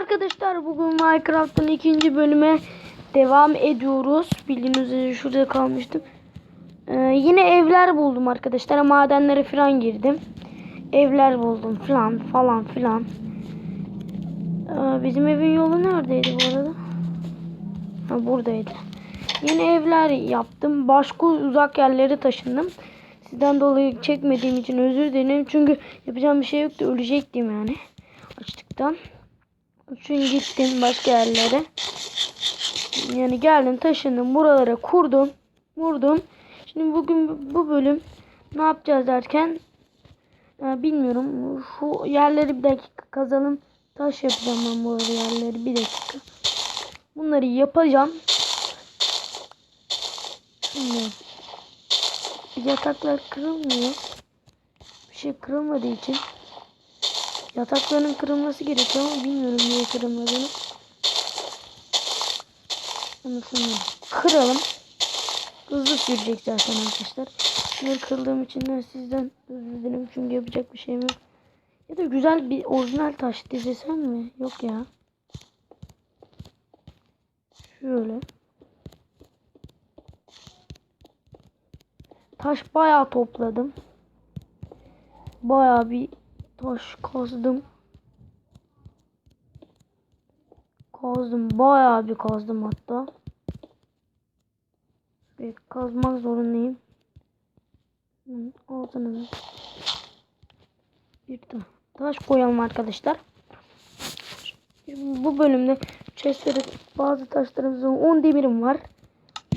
arkadaşlar bugün Minecraft'ın ikinci bölüme devam ediyoruz. Bildiğiniz üzere şurada kalmıştım. Ee, yine evler buldum arkadaşlar. Madenlere falan girdim. Evler buldum falan falan filan. Ee, bizim evin yolu neredeydi bu arada? Ha, buradaydı. Yeni evler yaptım. Başka uzak yerlere taşındım. Sizden dolayı çekmediğim için özür dilerim. Çünkü yapacağım bir şey yoktu. Ölecektim yani. Açlıktan. Çünkü gittim başka yerlere. Yani geldim taşındım. Buralara kurdum. Vurdum. Şimdi bugün bu bölüm ne yapacağız derken e, bilmiyorum. Şu yerleri bir dakika kazalım. Taş yapacağım ben bu yerleri. Bir dakika. Bunları yapacağım. Şimdi yataklar kırılmıyor. Bir şey kırılmadığı için yatakların kırılması gerekiyor ama bilmiyorum niye kırılmadığını. Sonra kıralım. Hızlı sürecek zaten arkadaşlar. Bunları kırıldığım için de sizden özür dilerim çünkü yapacak bir şeyim yok. Ya da güzel bir orijinal taş dizesem mi? Yok ya. Şöyle. Taş bayağı topladım. Bayağı bir taş kazdım. Kazdım. Bayağı bir kazdım hatta. Bir kazmak zorundayım. Altını. Bir de taş koyalım arkadaşlar. Bu bölümde chestlere bazı taşlarımızın 10 demirim var.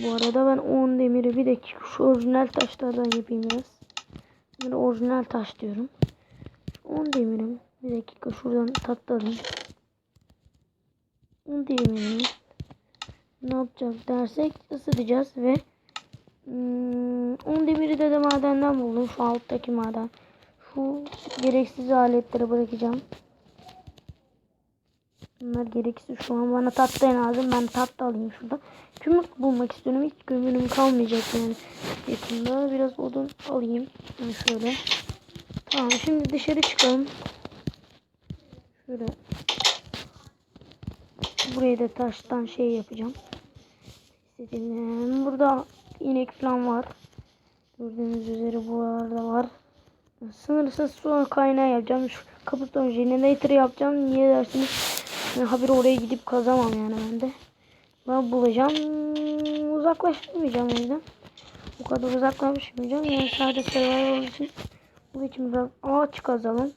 Bu arada ben 10 demiri bir dakika şu orijinal taşlardan yapayım biraz. Ben orijinal taş diyorum. 10 demirim. Bir dakika şuradan tatladım. 10 demirim. Ne yapacağız dersek ısıtacağız ve hmm, 10 demiri de, de madenden buldum. Şu alttaki maden. Şu gereksiz aletleri bırakacağım. Bunlar gereksiz şu an bana tatlı lazım. Ben tatlı alayım şurada. Kömür bulmak istiyorum. Hiç kömürüm kalmayacak yani yakında. Biraz odun alayım. Yani şöyle. Tamam şimdi dışarı çıkalım. Şöyle. Buraya da taştan şey yapacağım. İstediğim. Burada inek falan var. Gördüğünüz üzere bu arada var. Sınırsız su kaynağı yapacağım. Şu kapıston generator yapacağım. Niye dersiniz? Yani habire oraya gidip kazamam yani ben de. Ben bulacağım. Uzaklaşmayacağım o yüzden. Bu kadar uzaklaşmayacağım. Yani sadece survival için bu için biraz ağaç kazalım.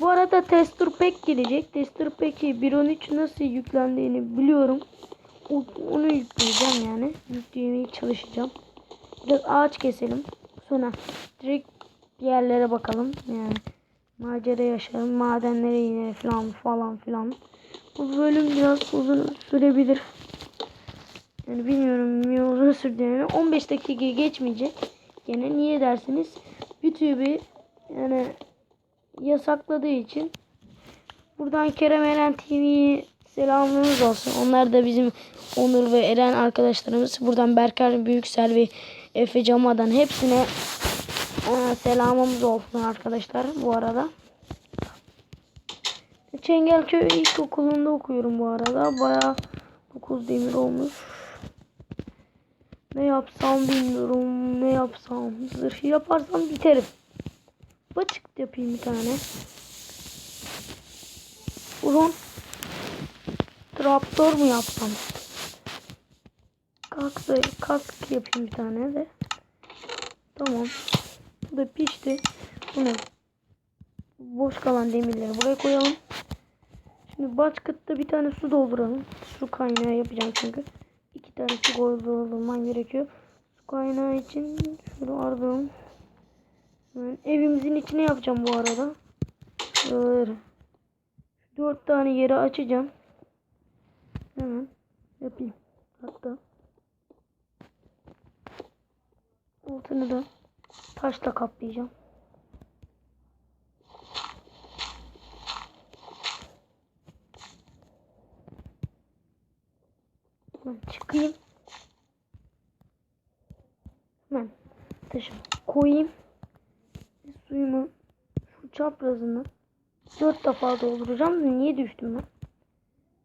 Bu arada tester pack gelecek. Tester pack'i 1.13 nasıl yüklendiğini biliyorum. Onu yükleyeceğim yani. Yüklemeye çalışacağım. Biraz ağaç keselim. Sonra direkt yerlere bakalım. Yani macera yaşayalım. Madenlere inelim falan falan filan. Bu bölüm biraz uzun sürebilir. Yani bilmiyorum uzun sürdüğünü. 15 dakika geçmeyecek. Yine niye dersiniz? YouTube'u yani yasakladığı için buradan Kerem Eren TV'ye selamlarımız olsun. Onlar da bizim Onur ve Eren arkadaşlarımız. Buradan Berker Büyüksel ve Efe Camadan hepsine e, selamımız olsun arkadaşlar bu arada. Çengelköy İlkokulu'nda okuyorum bu arada. Baya 9 demir olmuş. Ne yapsam bilmiyorum. Ne yapsam. Zırh yaparsam biterim. Baçık yapayım bir tane. Ulan. Traptor mu yapsam? Kask, kask yapayım bir tane de. Tamam. Bu da pişti. Bunu boş kalan demirleri buraya koyalım. Şimdi başkıtta bir tane su dolduralım. Su kaynağı yapacağım çünkü. İki tane su doldurman gerekiyor. Su kaynağı için şöyle ardığım. Ben evimizin içine yapacağım bu arada. Şöyle. Dört tane yeri açacağım. Hemen yapayım. Hatta. Altını da taşla kaplayacağım. Ben çıkayım. Ben taşı koyayım. Suyumu şu çaprazını dört defa dolduracağım. Niye düştüm ben?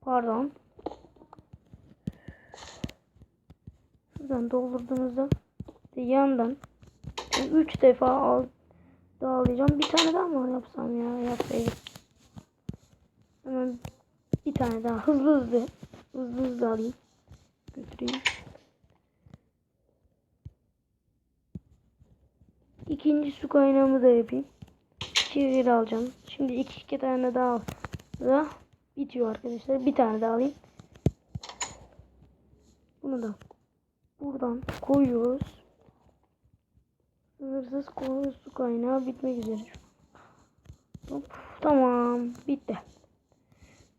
Pardon. Şuradan doldurduğumuzda de yandan 3 defa al dağılayacağım. Bir tane daha mı yapsam ya? Yapsaydım. Hemen bir tane daha hızlı hızlı hızlı hızlı alayım. Götüreyim. İkinci su kaynağımı da yapayım. İki alacağım. Şimdi iki, iki tane daha da bitiyor arkadaşlar. Bir tane daha alayım. Bunu da buradan koyuyoruz. Sınırsız konu su kaynağı bitmek üzere. Hop, tamam bitti.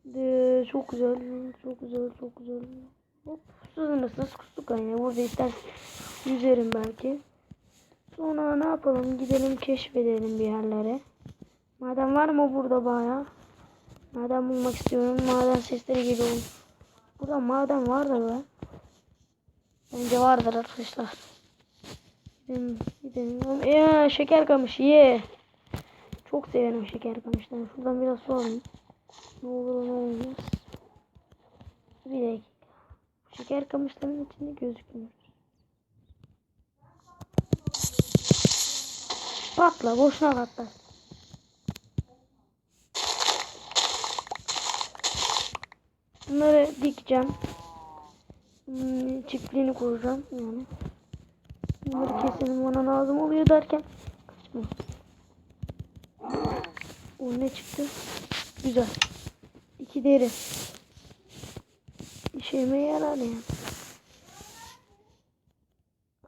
De, çok güzel çok güzel çok güzel. Hop, sınırsız su kaynağı. Burada ister yüzerim belki. Sonra ne yapalım? Gidelim keşfedelim bir yerlere. Maden var mı burada baya? Maden bulmak istiyorum. Maden sesleri geliyor. Burada maden var da be. Bence vardır arkadaşlar. Gidelim, gidelim. Ya şeker kamışı ye. Çok severim şeker kamışlarını. Şuradan biraz su alayım. Ne olur ne olmaz. Bir dakika. Şeker kamışlarının içinde gözükmüyor. Patla boşuna patla. Bunları dikeceğim. Hmm, Çiftliğini kuracağım yani. Bunları keselim bana lazım oluyor derken kaçma. O ne çıktı? Güzel. İki deri. İşime yarar yani.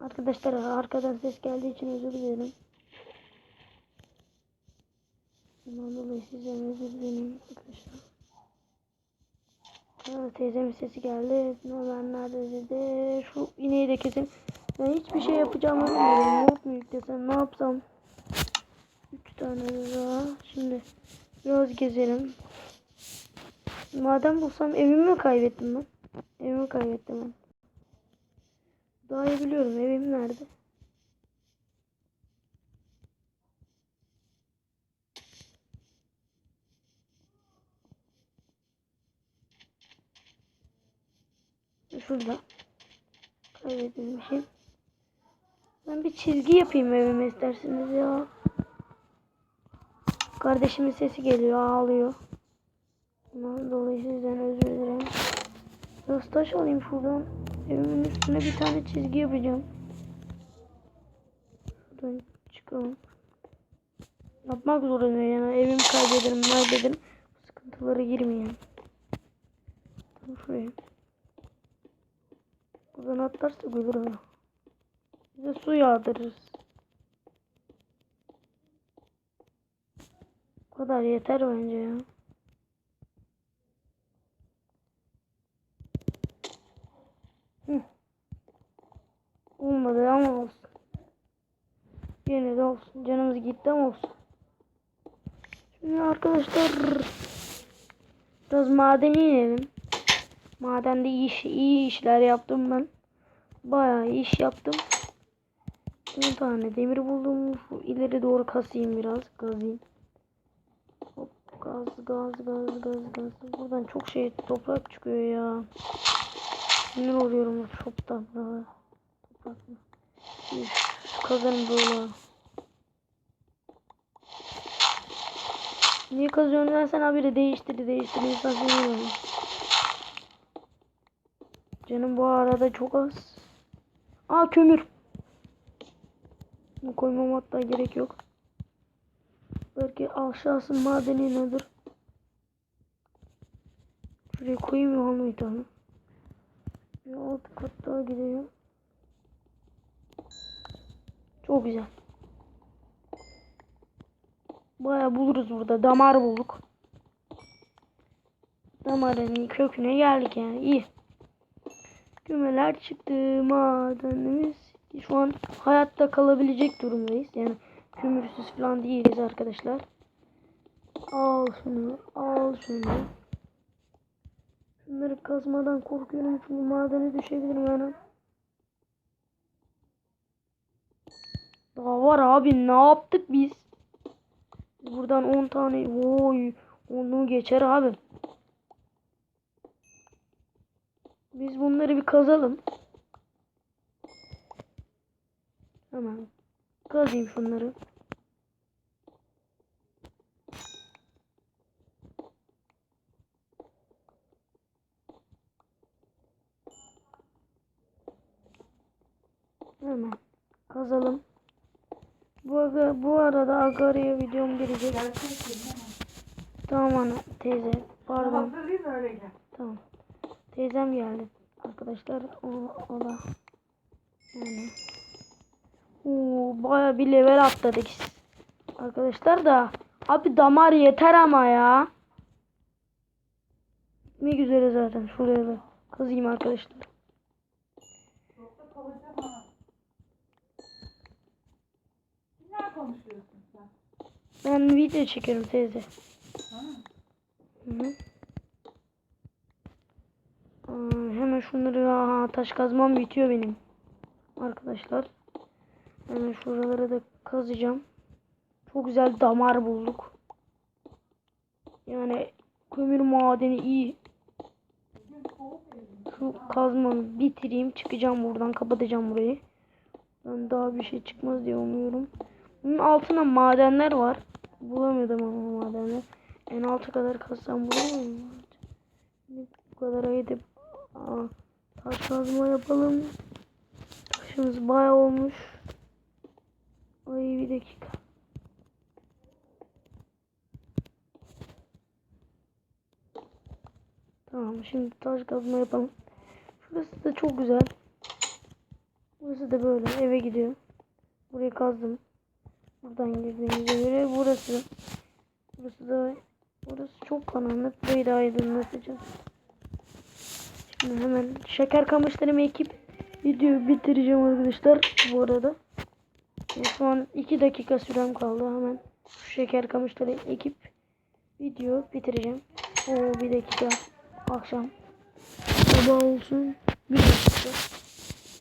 Arkadaşlar arkadan ses geldiği için özür dilerim. Bundan dolayı sizden özür dilerim arkadaşlar. Ha, teyzemin sesi geldi. Ben nerede dedi. Şu ineği de kesin. Ben hiçbir şey yapacağımı bilmiyorum. Yok mu yüklesem ne yapsam. Üç tane daha. Şimdi biraz gezelim. Madem bulsam evimi mi kaybettim ben? Evimi kaybettim ben. Daha iyi biliyorum evim nerede. Şurada. Kaybedilmişim. Ben bir çizgi yapayım evime isterseniz ya. Kardeşimin sesi geliyor ağlıyor. Bundan dolayı özür dilerim. Biraz taş alayım şuradan. Evimin üstüne bir tane çizgi yapacağım. Şuradan çıkalım. Yapmak zorundayım yani. Evimi kaybederim, kaybederim. Sıkıntılara girmeyeyim. Tam şuraya. Buradan atlarsa ölür o. Bize su yağdırırız. Bu kadar yeter bence ya. Hı. Olmadı ama olsun. Yine de olsun. Ama olsun. Şimdi arkadaşlar biraz madene inelim. Madende iyi, iş, iyi işler yaptım ben. Bayağı iş yaptım. 10 tane demir buldum. Şu ileri doğru kasayım biraz. Gazayım. Hop gaz gaz gaz gaz gaz. Buradan çok şey toprak çıkıyor ya. Sinir oluyorum shopta. Toprak mı? Kazanım böyle. Niye kazıyorsun dersen habire değiştir değiştir insan sinir oluyor. Canım bu arada çok az. Aa kömür. Bu koymam hatta gerek yok. Belki aşağısı madeni nedir? Şuraya koyayım ya onu bir. Bir alt kat daha gidelim. Çok güzel. Baya buluruz burada. Damar bulduk. Damarın köküne geldik yani. İyi. Kümeler çıktı. Madenimiz. Şu an hayatta kalabilecek durumdayız. Yani kömürsüz falan değiliz arkadaşlar. Al şunu. Al şunu. Şunları kazmadan korkuyorum. Çünkü madene düşebilirim yani. Daha var abi. Ne yaptık biz? Buradan 10 tane. Oy. Onu geçer abi. Biz bunları bir kazalım. Hemen kazayım şunları. Hemen kazalım. Bu, aga, bu arada Agari'ye videom gelecek. Tamam ana teyze. Pardon. Tamam. Teyzem geldi. Arkadaşlar o, o da yani Oo, baya bir level atladık. Arkadaşlar da abi damar yeter ama ya. Ne güzel zaten şuraya da kazıyım arkadaşlar. Ben video çekiyorum teyze. Ha? Hı -hı. Aa, hemen şunları aha, taş kazmam bitiyor benim. Arkadaşlar. Hemen şuraları da kazacağım. Çok güzel damar bulduk. Yani kömür madeni iyi. Şu kazmamı bitireyim. Çıkacağım buradan. Kapatacağım burayı. Ben daha bir şey çıkmaz diye umuyorum. Bunun altında madenler var. Bulamıyordum ama madenler. En alta kadar kazsam bulur muyum? Bu kadar gidip aa, taş kazma yapalım. Taşımız bayağı olmuş. Ay bir dakika. Tamam şimdi taş kazma yapalım. Şurası da çok güzel. Burası da böyle eve gidiyor. Burayı kazdım. Buradan girdiğimize göre burası. Burası da burası çok karanlık. Burayı da aydınlatacağız. Şimdi hemen şeker kamışlarımı ekip videoyu bitireceğim arkadaşlar bu arada. Şu an 2 dakika sürem kaldı. Hemen şu şeker kamışları ekip video bitireceğim. O bir dakika akşam sabah olsun. Bir dakika.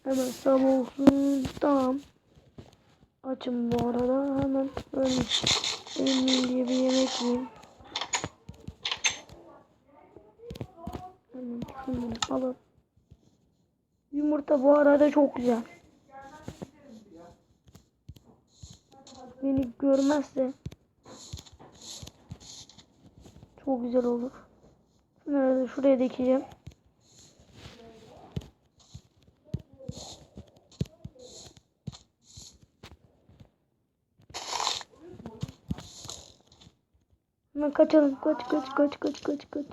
Hemen sabah olsun. Tamam. Açım bu arada. Hemen ölmeyeyim. Ölmeyeyim diye bir yemek yiyeyim. Hemen şunları alalım. Yumurta bu arada çok güzel. Beni görmezse çok güzel olur. Şunları da şuraya dikeceğim. Hemen kaçalım. Kaç kaç kaç kaç kaç kaç.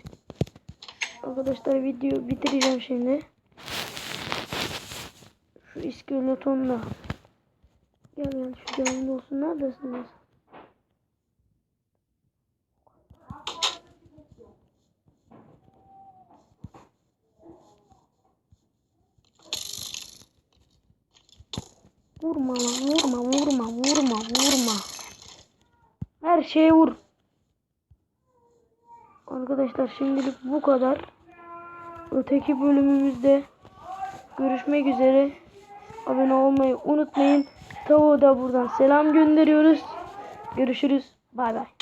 Arkadaşlar video bitireceğim şimdi. Şu iskeletonla. Gel gel şu canlı olsun. Neredesiniz? Vurma lan vurma vurma vurma vurma. Her şeye vur. Arkadaşlar şimdilik bu kadar. Öteki bölümümüzde görüşmek üzere. Abone olmayı unutmayın. Tavuğa da buradan selam gönderiyoruz. Görüşürüz. Bay bay.